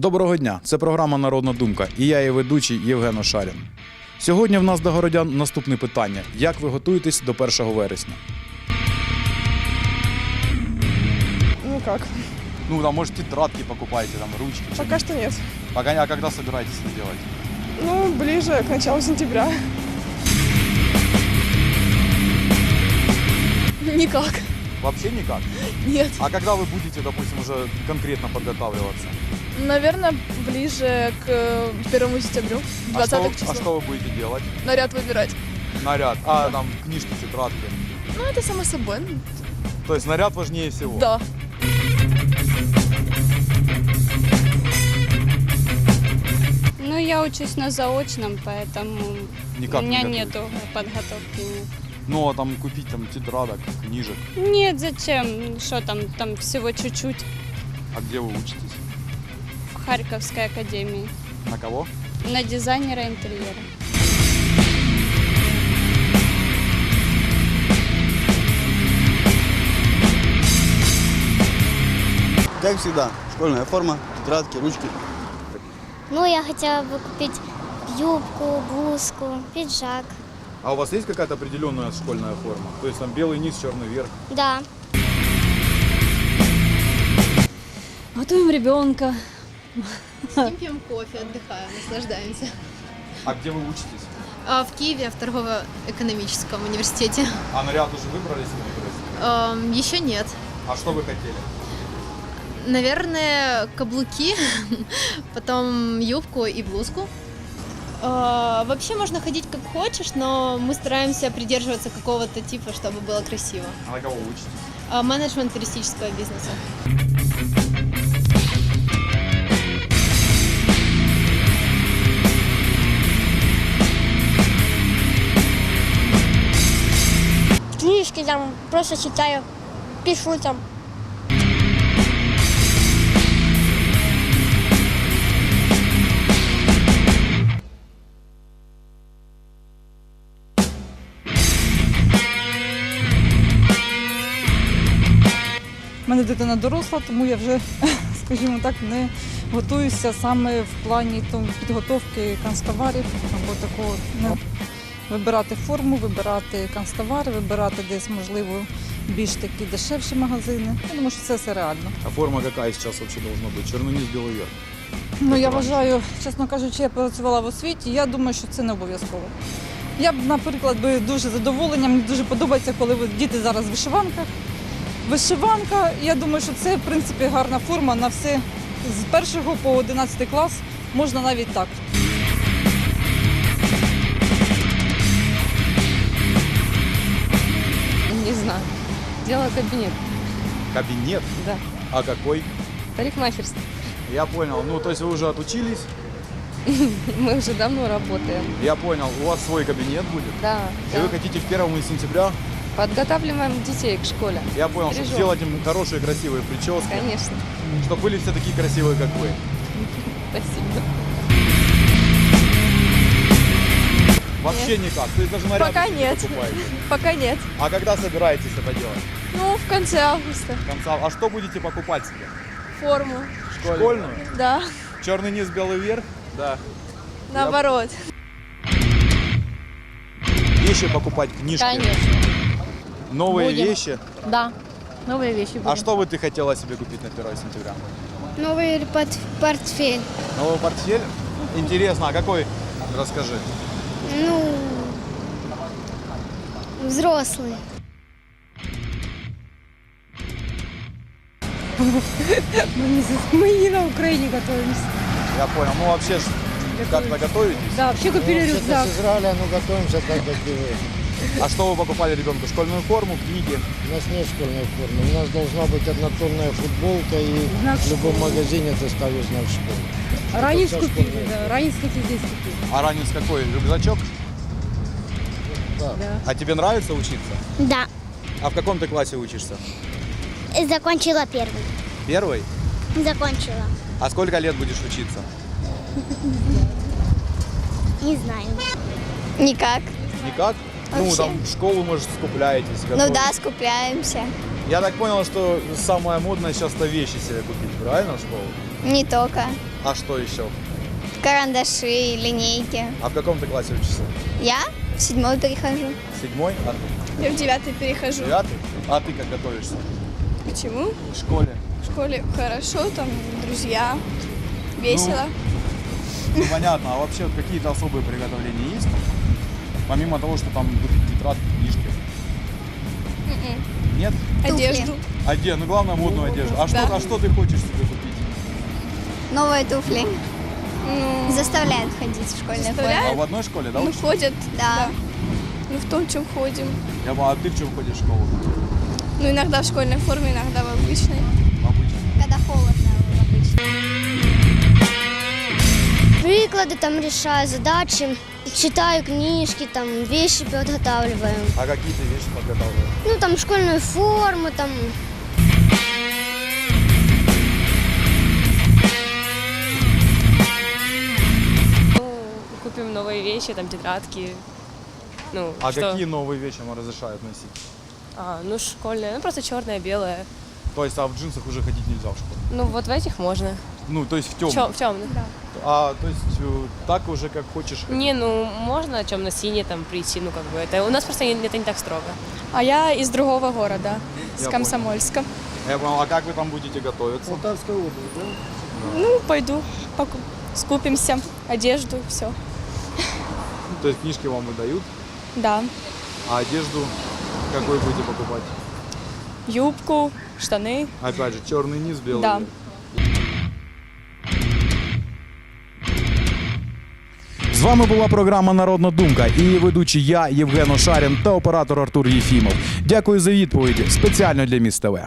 Доброго дня! Це програма Народна думка і я її ведучий Євген Ошарін. Сьогодні в нас до городян наступне питання: як ви готуєтесь до 1 вересня? Ну как? Ну, там, может, тетрадки покупаете, там, ручки. Пока что нет. Пока, а когда собираетесь это делать? Ну, ближе к началу сентября. Никак. Вообще никак. Нет. А когда вы будете, допустим, уже конкретно подготавливаться? Наверное, ближе к э, первому сентябрю, А 20 что, число. а что вы будете делать? Наряд выбирать. Наряд. А, там, книжки, тетрадки. Ну, это само собой. То есть наряд важнее всего. Да. Ну, я учусь на заочном, поэтому Никак у меня готовитесь? нету подготовки. нет. Ну, а там купить там тетрадок, книжек. Нет, зачем? Что там? Там всего чуть-чуть А где вы учитесь? в Харьковской академии. На кого? На дизайнера интерьера. Как всегда, школьная форма, тетрадки, ручки. Ну, я хотела бы купить юбку, блузку, пиджак. А у вас есть какая-то определенная школьная форма? То есть там белый низ, черный верх? Да. Готовим ребенка. Сидим, пьем кофе, отдыхаем, наслаждаемся. А где вы учитесь? А в Киеве, в торгово-экономическом университете. А наряд уже выбрали себе? Эм, еще нет. А что вы хотели? Наверное, каблуки, потом юбку и блузку. А, Вообще можно ходить как хочешь, но мы стараемся придерживаться какого-то типа, чтобы было красиво. А на кого учитесь? А, Менеджмент туристического бизнеса. Книжки там просто читаю, пишу там. дитина доросла, тому я вже, скажімо так, не готуюся саме в плані тому, підготовки канцтоварів або такого. Не вибирати форму, вибирати канцтовари, вибирати десь, можливо, більш такі дешевші магазини. Я думаю, що це все реально. А форма какая сейчас вообще должна быть? Черный низ, белый верх. Ну, я Це вважаю, чесно кажучи, я працювала в освіті, я думаю, що це не обов'язково. Я б, наприклад, би дуже задоволення, мені дуже подобається, коли ви- діти зараз в вишиванках. Вишиванка, я думаю, що це, в принципі, гарна форма на все. З 1 по 11 клас можна навіть так. Не знаю. Делаю кабинет. Кабинет? Да. А какой? Парикмахерство. Я понял. Ну, то есть вы уже отучились? Мы уже давно работаем. Я понял. У вас свой кабинет будет? Да. И да. вы хотите в первом сентября? Подготавливаем детей к школе. Я понял, чтобы Бережем. сделать им хорошие красивые прически. Конечно. Чтобы были все такие красивые, как вы. Спасибо. Вообще никак. То есть даже наряд Пока нет. покупаете. Пока нет. А когда собираетесь это делать? Ну, в конце августа. В конце. А что будете покупать себе? Форму. Школьную? Да. Черный низ, белый верх? Да. Наоборот. Вещи покупать, книжки. Конечно. Новые Будем. вещи. Да. Новые вещи будем. А что бы ты хотела себе купить на 1 сентября? Новый портфель. Новый портфель? Интересно, а какой? Расскажи. Ну, взрослый. Мы не на Украине готовимся. Я понял. Ну вообще ж как-то готовитесь? Да, вообще купили рюкзак. с Израиля, ну готовимся так, как и вы. А что вы покупали ребенку? Школьную форму, книги? У нас нет школьной формы. У нас должна быть однотонная футболка, и Знак в любом школы. магазине ты ставишь знак школы. Ранец Это вся купили, школьная да. Ранец, кстати, здесь купили. А ранец какой? Рюкзачок? Да. А тебе нравится учиться? Да. А в каком ты классе учишься? Закончила первый. Первый? Закончила. А сколько лет будешь учиться? Не знаю. Никак. Никак? Ну, Вообще. там в школу, может, скупляете себя. Ну да, скупляемся. Я так понял, что самое модное сейчас это вещи себе купить, правильно, в школу? Не только. А что еще? Карандаши, линейки. А в каком ты классе учишься? Я в седьмой перехожу. Седьмой? А ты? Я в девятый перехожу. Девятый? А ты как готовишься? К чему? В школе? В школе хорошо, там друзья, весело. Ну, понятно. А вообще вот какие-то особые приготовления есть? Помимо того, что там купить тетрадки, книжки. Нет? Одежду. Одежду. Ну, главное, модную одежду. А что, Да. а что ты хочешь себе купить? Новые туфли. Ну, Заставляют ходить в школьной Заставляют? А в одной школе, да? ну ходят, Да. ну в том, чем ходим. Я а ты в чем ходишь в школу? Ну иногда в школьной форме, иногда в обычной. Обычно. Когда холодно обычно. Приклади там решаю задачи, читаю книжки, там вещи подготавливаю. А какие ты вещи подготавливаешь? Ну там школьную форму, там Ну, купим новые вещи, там тетрадки. Ну, А что? какие новые вещи вам разрешают носить? А, ну, школьная, ну, просто черная, белая. То есть, а в джинсах уже ходить нельзя в школу? Ну, вот в этих можно. Ну, то есть в темных. в темных. А, то есть э, так уже как хочешь. ходить? Не, ну, можно темно-синий там прийти, ну, как бы, это у нас просто не- это не так строго. А я из другого города, Я с Комсомольска. Я понял, а как вы там будете готовиться? Полтавская область, да? Ну, пойду, поку- скупимся, одежду, все. Ну, То есть книжки вам выдают, Да. а одежду какой будете покупать? Юбку, штаны. Опять же, черный низ, белый. Да. верх. З вами була програма Народна думка і її ведучий я, Євген Ошарін та оператор Артур Єфімов. Дякую за відповіді спеціально для міст ТВ.